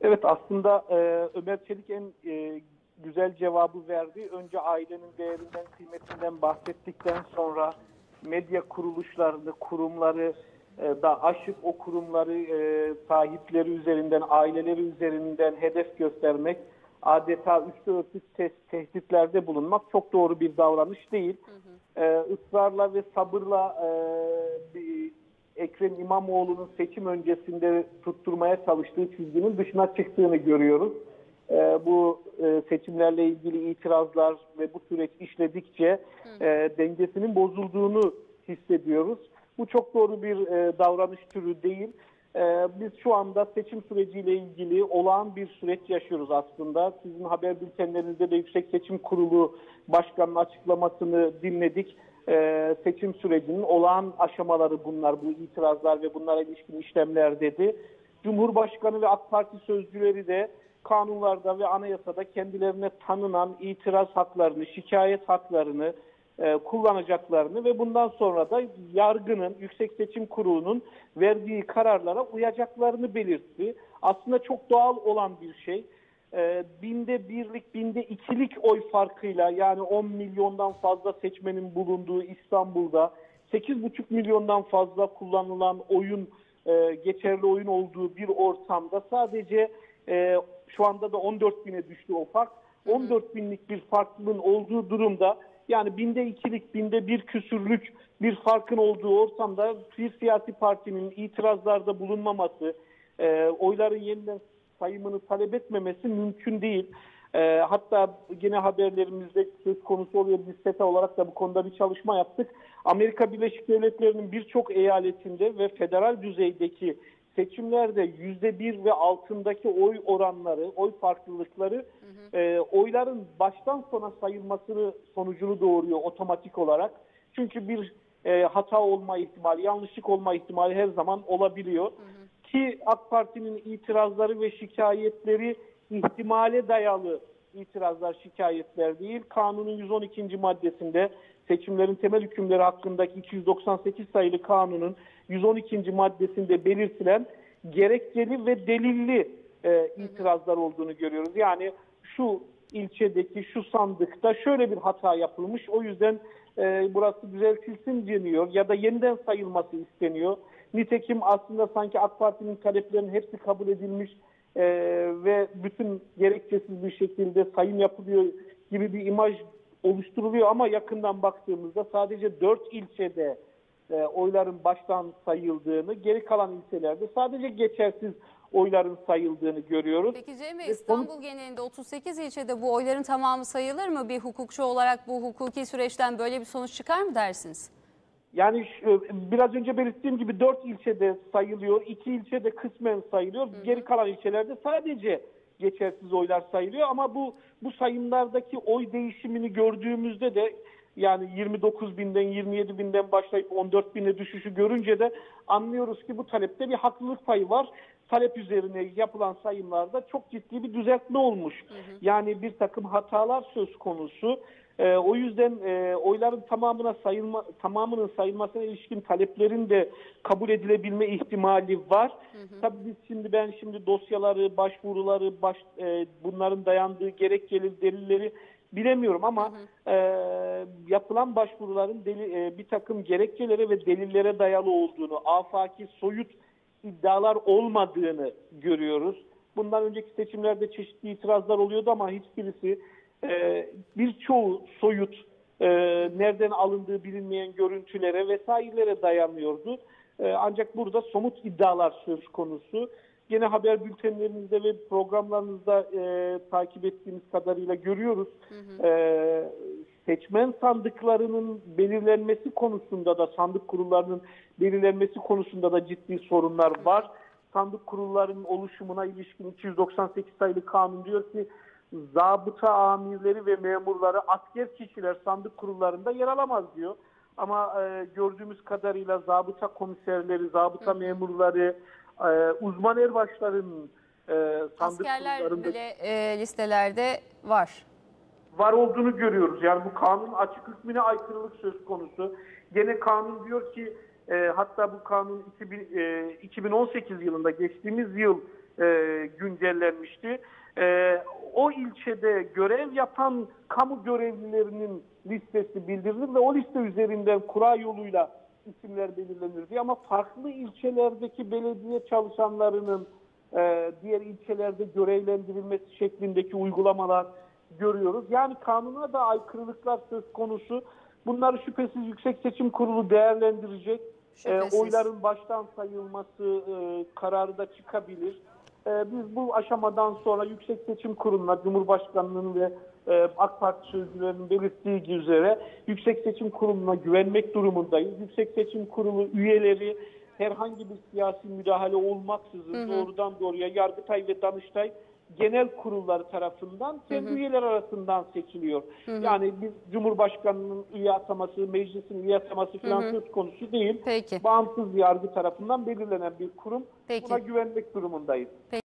Evet aslında e, Ömer Çelik en e, güzel cevabı verdi. Önce ailenin değerinden, kıymetinden bahsettikten sonra medya kuruluşlarını, kurumları e, da aşıp o kurumları e, sahipleri üzerinden, aileleri üzerinden hedef göstermek, adeta üstü örtük te- tehditlerde bulunmak çok doğru bir davranış değil. E, ısrarla ve sabırla e, Ekrem İmamoğlu'nun seçim öncesinde tutturmaya çalıştığı çizginin dışına çıktığını görüyoruz. Ee, bu e, seçimlerle ilgili itirazlar ve bu süreç işledikçe e, dengesinin bozulduğunu hissediyoruz. Bu çok doğru bir e, davranış türü değil. E, biz şu anda seçim süreciyle ilgili olağan bir süreç yaşıyoruz aslında. Sizin haber bültenlerinizde de Yüksek Seçim Kurulu Başkanı'nın açıklamasını dinledik e, seçim sürecinin olağan aşamaları bunlar, bu itirazlar ve bunlara ilişkin işlemler dedi. Cumhurbaşkanı ve AK Parti sözcüleri de kanunlarda ve anayasada kendilerine tanınan itiraz haklarını, şikayet haklarını e, kullanacaklarını ve bundan sonra da yargının, Yüksek Seçim Kurulu'nun verdiği kararlara uyacaklarını belirtti. Aslında çok doğal olan bir şey e, binde birlik, binde ikilik oy farkıyla yani 10 milyondan fazla seçmenin bulunduğu İstanbul'da 8,5 milyondan fazla kullanılan oyun, e, geçerli oyun olduğu bir ortamda sadece e, şu anda da 14 bine düştü o fark. 14 binlik bir farklılığın olduğu durumda yani binde ikilik, binde bir küsürlük bir farkın olduğu ortamda bir siyasi partinin itirazlarda bulunmaması, e, oyların yeniden sayımını talep etmemesi mümkün değil. E, hatta yine haberlerimizde söz konusu oluyor. Biz SETA olarak da bu konuda bir çalışma yaptık. Amerika Birleşik Devletleri'nin birçok eyaletinde ve federal düzeydeki seçimlerde yüzde bir ve altındaki oy oranları, oy farklılıkları hı hı. E, oyların baştan sona sayılmasını sonucunu doğuruyor otomatik olarak. Çünkü bir e, hata olma ihtimali, yanlışlık olma ihtimali her zaman olabiliyor. Hı hı ki AK Parti'nin itirazları ve şikayetleri ihtimale dayalı itirazlar, şikayetler değil. Kanunun 112. maddesinde seçimlerin temel hükümleri hakkındaki 298 sayılı kanunun 112. maddesinde belirtilen gerekçeli ve delilli e, itirazlar olduğunu görüyoruz. Yani şu ilçedeki şu sandıkta şöyle bir hata yapılmış. O yüzden e, burası düzeltilsin deniyor ya da yeniden sayılması isteniyor. Nitekim aslında sanki AK Parti'nin taleplerinin hepsi kabul edilmiş e, ve bütün gerekçesiz bir şekilde sayım yapılıyor gibi bir imaj oluşturuluyor ama yakından baktığımızda sadece 4 ilçede e, oyların baştan sayıldığını, geri kalan ilçelerde sadece geçersiz oyların sayıldığını görüyoruz. Peki Cem Bey, İstanbul genelinde 38 ilçede bu oyların tamamı sayılır mı? Bir hukukçu olarak bu hukuki süreçten böyle bir sonuç çıkar mı dersiniz? Yani şu, biraz önce belirttiğim gibi dört ilçede sayılıyor, iki ilçede kısmen sayılıyor. Hı hı. Geri kalan ilçelerde sadece geçersiz oylar sayılıyor ama bu bu sayımlardaki oy değişimini gördüğümüzde de yani 29 binden 27 binden başlayıp 14 bine düşüşü görünce de anlıyoruz ki bu talepte bir haklılık payı var. Talep üzerine yapılan sayımlarda çok ciddi bir düzeltme olmuş. Hı hı. Yani bir takım hatalar söz konusu. E, o yüzden e, oyların tamamına sayılma tamamının sayılmasına ilişkin taleplerin de kabul edilebilme ihtimali var. Hı hı. Tabii biz şimdi ben şimdi dosyaları, başvuruları, baş, e, bunların dayandığı gerekçeli delilleri bilemiyorum ama hı hı. E, yapılan başvuruların deli, e, bir takım gerekçelere ve delillere dayalı olduğunu, afaki soyut iddialar olmadığını görüyoruz. Bundan önceki seçimlerde çeşitli itirazlar oluyordu ama hiçbirisi e, birçoğu soyut, e, nereden alındığı bilinmeyen görüntülere vesairelere dayanıyordu. E, ancak burada somut iddialar söz konusu. Yine haber bültenlerimizde ve programlarınızda e, takip ettiğimiz kadarıyla görüyoruz. Hı hı. E, seçmen sandıklarının belirlenmesi konusunda da sandık kurullarının belirlenmesi konusunda da ciddi sorunlar var. Sandık kurullarının oluşumuna ilişkin 298 sayılı kanun diyor ki zabıta amirleri ve memurları asker kişiler sandık kurullarında yer alamaz diyor. Ama e, gördüğümüz kadarıyla zabıta komiserleri, zabıta memurları, e, uzman erbaşların e, sandık Askerler kurullarında... bile e, listelerde var. Var olduğunu görüyoruz. Yani bu kanun açık hükmüne aykırılık söz konusu. Gene kanun diyor ki e, hatta bu kanun 2000, e, 2018 yılında geçtiğimiz yıl e, güncellenmişti. E, o ilçede görev yapan kamu görevlilerinin listesi bildirilir ve o liste üzerinden kura yoluyla isimler belirlenirdi. Ama farklı ilçelerdeki belediye çalışanlarının e, diğer ilçelerde görevlendirilmesi şeklindeki uygulamalar görüyoruz. Yani kanuna da aykırılıklar söz konusu. Bunları şüphesiz Yüksek Seçim Kurulu değerlendirecek. E, oyların baştan sayılması e, kararı da çıkabilir. E, biz bu aşamadan sonra Yüksek Seçim Kurulu'na Cumhurbaşkanlığı'nın ve e, AK Parti sözcülerinin belirttiği üzere Yüksek Seçim Kurulu'na güvenmek durumundayız. Yüksek Seçim Kurulu üyeleri herhangi bir siyasi müdahale olmaksızın doğrudan doğruya Yargıtay ve Danıştay genel kurulları tarafından kendi üyeler arasından seçiliyor. Yani biz Cumhurbaşkanı'nın üye ataması, meclisin üye ataması falan söz konusu değil. Peki. Bağımsız yargı tarafından belirlenen bir kurum. Peki. Buna güvenmek durumundayız.